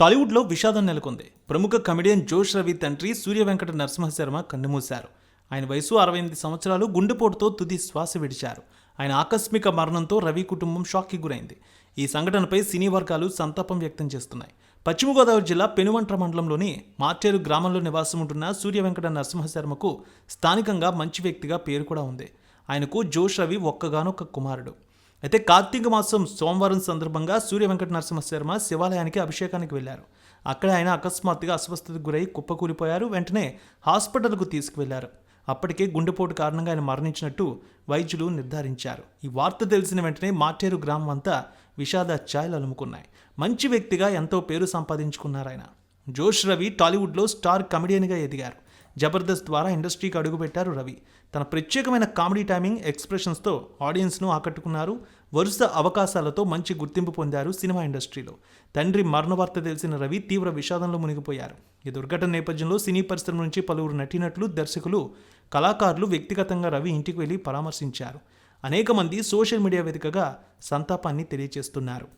టాలీవుడ్లో విషాదం నెలకొంది. ప్రముఖ కమెడియన్ జోష్ రవి తండ్రి సూర్య వెంకట నరసింహశర్మ కన్నుమూశారు. ఆయన వయసు అరవై ఎనిమిది సంవత్సరాలు గుండెపోటుతో తుది శ్వాస విడిచారు. ఆయన ఆకస్మిక మరణంతో రవి కుటుంబం షాక్కి గురైంది. ఈ సంఘటనపై సినీ వర్గాలు సంతాపం వ్యక్తం చేస్తున్నాయి. పశ్చిమ గోదావరి జిల్లా పెనువంట్ర మండలంలోని మార్చేరు గ్రామంలో నివాసం ఉంటున్న సూర్య వెంకట నరసింహశర్మకు స్థానికంగా మంచి వ్యక్తిగా పేరు కూడా ఉంది. ఆయనకు జోష్ రవి ఒక్కగానొక్క కుమారుడు. అయితే కార్తీక మాసం సోమవారం సందర్భంగా సూర్య వెంకట నరసింహశర్మ శివాలయానికి అభిషేకానికి వెళ్ళారు అక్కడ ఆయన అకస్మాత్తుగా అస్వస్థతకు గురై కుప్పకూలిపోయారు. వెంటనే హాస్పిటల్కు తీసుకువెళ్ళారు. అప్పటికే గుండెపోటు కారణంగా ఆయన మరణించినట్టు వైద్యులు నిర్ధారించారు. ఈ వార్త తెలిసిన వెంటనే మాటేరు గ్రామం అంతా విషాద ఛాయలు అలుముకున్నాయి. మంచి వ్యక్తిగా ఎంతో పేరు సంపాదించుకున్నారు ఆయన. జోష్ రవి టాలీవుడ్లో స్టార్ కమెడియన్గా ఎదిగారు. జబర్దస్త్ ద్వారా ఇండస్ట్రీకి అడుగుపెట్టారు రవి. తన ప్రత్యేకమైన కామెడీ టైమింగ్ ఎక్స్ప్రెషన్స్తో ఆడియన్స్ను ఆకట్టుకున్నారు. వరుస అవకాశాలతో మంచి గుర్తింపు పొందారు సినిమా ఇండస్ట్రీలో. తండ్రి మరణవార్త తెలిసిన రవి తీవ్ర విషాదంలో మునిగిపోయారు. ఈ దుర్ఘటన నేపథ్యంలో సినీ పరిశ్రమ నుంచి పలువురు నటీనటులు దర్శకులు కళాకారులు వ్యక్తిగతంగా రవి ఇంటికి వెళ్ళి పరామర్శించారు. అనేక మంది సోషల్ మీడియా వేదికగా సంతాపాన్ని తెలియజేస్తున్నారు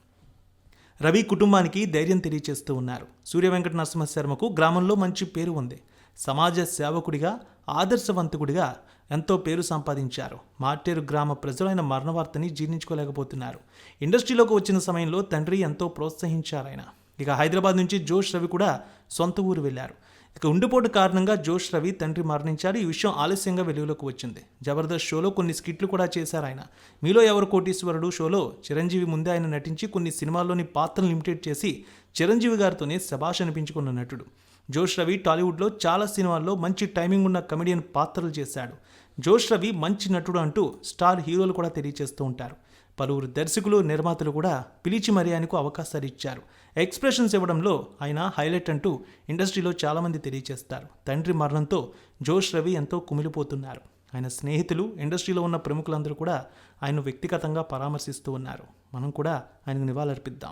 రవి కుటుంబానికి ధైర్యం తెలియచేస్తూ ఉన్నారు. సూర్య వెంకట నరసింహశర్మకు గ్రామంలో మంచి పేరు ఉంది. సమాజ సేవకుడిగా ఆదర్శవంతుడిగా ఎంతో పేరు సంపాదించారు. మాటేరు గ్రామ ప్రజలైన మరణవార్తని జీర్ణించుకోలేకపోతున్నారు. ఇండస్ట్రీలోకి వచ్చిన సమయంలో తండ్రి ఎంతో ప్రోత్సహించారు ఆయన ఇక హైదరాబాద్ నుంచి జోష్ రవి కూడా సొంత ఊరు వెళ్ళారు. ఇక ఉండిపోటు కారణంగా జోష్ రవి తండ్రి మరణించారు. ఈ విషయం ఆలస్యంగా వెలుగులోకి వచ్చింది. జబర్దస్త్ షోలో కొన్ని స్కిట్లు కూడా చేశారు ఆయన మీలో ఎవరు కోటీశ్వరుడు? షోలో చిరంజీవి ముందే ఆయన నటించి కొన్ని సినిమాల్లోని పాత్రలు లిమిటెడ్ చేసి చిరంజీవి గారితోనే శభాష్ అనిపించుకున్న నటుడు. జోష్ రవి టాలీవుడ్లో చాలా సినిమాల్లో మంచి టైమింగ్ ఉన్న కమెడియన్ పాత్రలు చేశాడు. జోష్ రవి మంచి నటుడు అంటూ స్టార్ హీరోలు కూడా తెలియజేస్తూ ఉంటారు. పలువురు దర్శకులు నిర్మాతలు కూడా పిలిచి మరీ ఆయనకు అవకాశాలు ఇచ్చారు. ఎక్స్ప్రెషన్స్ ఇవ్వడంలో ఆయన హైలైట్ అంటూ ఇండస్ట్రీలో చాలామంది తెలియజేస్తారు. తండ్రి మరణంతో జోష్ రవి ఎంతో కుమిలిపోతున్నారు. ఆయన స్నేహితులు ఇండస్ట్రీలో ఉన్న ప్రముఖులందరూ కూడా ఆయన వ్యక్తిగతంగా పరామర్శిస్తూ ఉన్నారు. మనం కూడా ఆయనకు నివాళులర్పిద్దాం.